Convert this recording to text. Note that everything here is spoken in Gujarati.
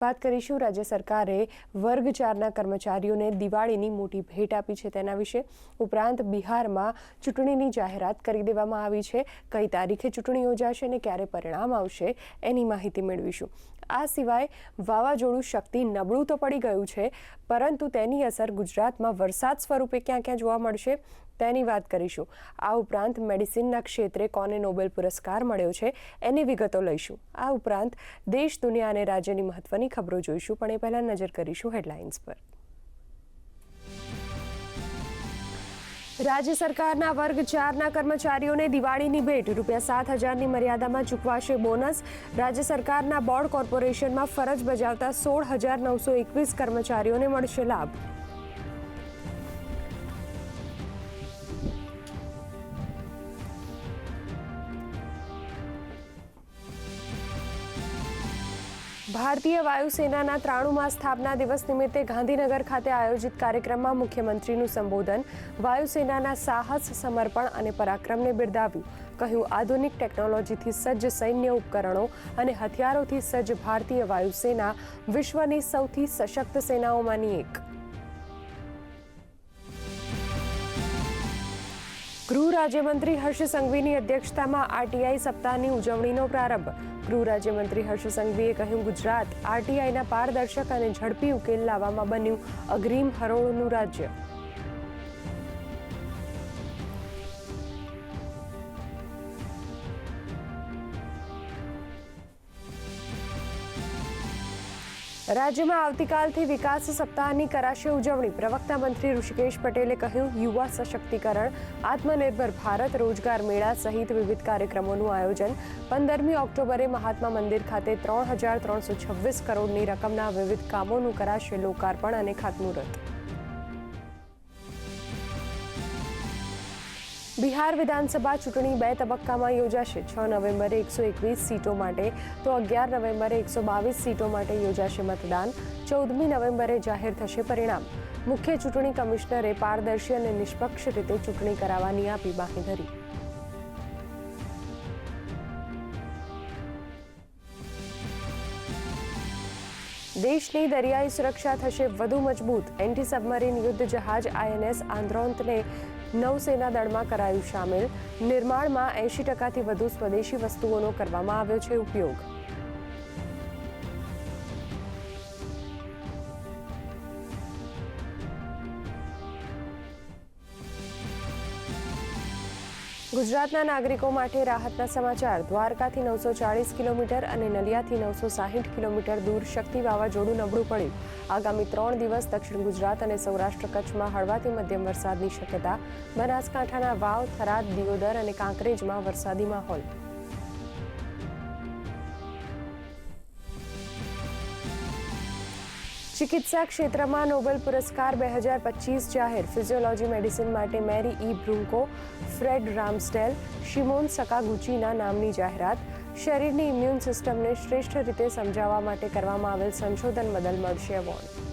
વાત કરીશું રાજ્ય સરકારે વર્ગ ચારના કર્મચારીઓને દિવાળીની મોટી ભેટ આપી છે તેના વિશે. ઉપરાંત બિહારમાં ચૂંટણીની જાહેરાત કરી દેવામાં આવી છે. કઈ તારીખે ચૂંટણી યોજાશે અને ક્યારે પરિણામ આવશે એની માહિતી મેળવીશું. આ સિવાય વાવાઝોડું શક્તિ નબળું તો પડી ગયું છે, પરંતુ તેની અસર ગુજરાતમાં વરસાદ સ્વરૂપે ક્યાં ક્યાં જોવા મળશે? તેની વાત કરીશું. આ ઉપરાંત મેડિસિનના ક્ષેત્રે કોને નોબેલ પુરસ્કાર મળ્યો છે એની વિગતો લઈશું. આ ઉપરાંત દેશ, દુનિયા અને રાજ્યની મહત્વની ખબરો જોઈશું, પણ એ પહેલાં નજર કરીશું હેડલાઇન્સ પર. રાજ્ય સરકારના વર્ગ ચારના કર્મચારીઓને દિવાળીની ભેટ. રૂપિયા સાત હજારની મર્યાદામાં ચૂકવાશે બોનસ. રાજ્ય સરકારના બોર્ડ કોર્પોરેશનમાં ફરજ બજાવતા સોળ હજાર નવસો એકવીસ કર્મચારીઓને મળશે લાભ. ભારતીય વાયુસેનાના ત્રાણુમાં સ્થાપના દિવસ નિમિત્તે ગાંધીનગર ખાતે આયોજિત કાર્યક્રમમાં મુખ્યમંત્રીનું સંબોધન, વાયુસેનાના સાહસ, સમર્પણ અને પરાક્રમને બિરદાવ્યું. કહ્યું, આધુનિક ટેકનોલોજીથી સજ્જ સૈન્ય ઉપકરણો અને હથિયારોથી સજ્જ ભારતીય વાયુસેના વિશ્વની સૌથી સશક્ત સેનાઓમાંની એક. ગૃહ રાજ્યમંત્રી હર્ષ સંઘવીની અધ્યક્ષતામાં આરટીઆઈ સપ્તાહની ઉજવણીનો પ્રારંભ. ગૃહ રાજ્યમંત્રી હર્ષ સંઘવીએ કહ્યું, ગુજરાત આરટીઆઈના પારદર્શક અને ઝડપી ઉકેલ લાવવામાં બન્યું અગ્રીમ હરોળનું રાજ્ય. રાજ્યમાં આવતીકાલથી વિકાસ સપ્તાહની કરાશે ઉજવણી. પ્રવક્તા મંત્રી ઋષિકેશ પટેલે કહ્યું, યુવા સશક્તિકરણ, આત્મનિર્ભર ભારત, રોજગાર મેળા સહિત વિવિધ કાર્યક્રમોનું આયોજન. પંદરમી ઓક્ટોબરે મહાત્મા મંદિર ખાતે ત્રણ હજાર ત્રણસો છવ્વીસ કરોડની રકમના વિવિધ કામોનું કરાશે લોકાર્પણ અને ખાતમુહૂર્ત. બિહાર વિધાનસભા ચૂંટણી બે તબક્કામાં યોજાશે. છ નવેમ્બરે એકસો એકવીસ સીટો માટે તો અગિયાર નવેમ્બરે એકસો બાવીસ સીટો માટે યોજાશે મતદાન. ચૌદમી નવેમ્બરે જાહેર થશે પરિણામ. મુખ્ય ચૂંટણી કમિશનરે પારદર્શી અને નિષ્પક્ષ રીતે ચૂંટણી કરાવવાની આપી બાંહેધરી. દેશની દરિયાઈ સુરક્ષા થશે વધુ મજબૂત. એન્ટી સબમરીન યુદ્ધ જહાજ આઈએનએસ આંદ્રોન્તને નૌસેના દળમાં કરાયું સામેલ. નિર્માણમાં એંશી ટકાથી વધુ સ્વદેશી વસ્તુઓનો કરવામાં આવ્યો છે ઉપયોગ. ગુજરાતના નાગરિકો માટે રાહતના સમાચાર. દ્વારકાથી નવસો ચાળીસ કિલોમીટર અને નલિયાથી નવસો સાહીઠ કિલોમીટર દૂર શક્તિ વાવાઝોડું નબળું પડ્યું. આગામી ત્રણ દિવસ દક્ષિણ ગુજરાત અને સૌરાષ્ટ્ર કચ્છમાં હળવાથી મધ્યમ વરસાદની શક્યતા. બનાસકાંઠાના વાવ, થરાદ, દિયોદર અને કાંકરેજમાં વરસાદી માહોલ. ચિકિત્સા ક્ષેત્રમાં નોબેલ પુરસ્કાર બે હજાર પચીસ જાહેર ફિઝિયોલોજી મેડિસિન માટે મેરી ઈ બ્રુન્કો, ફ્રેડ રામસ્ટેલ, શિમોન સકાગુચીના નામની જાહેરાત. શરીરની ઇમ્યુન સિસ્ટમને શ્રેષ્ઠ રીતે સમજાવવા માટે કરવામાં આવેલ સંશોધન બદલ મળશે એવોર્ડ.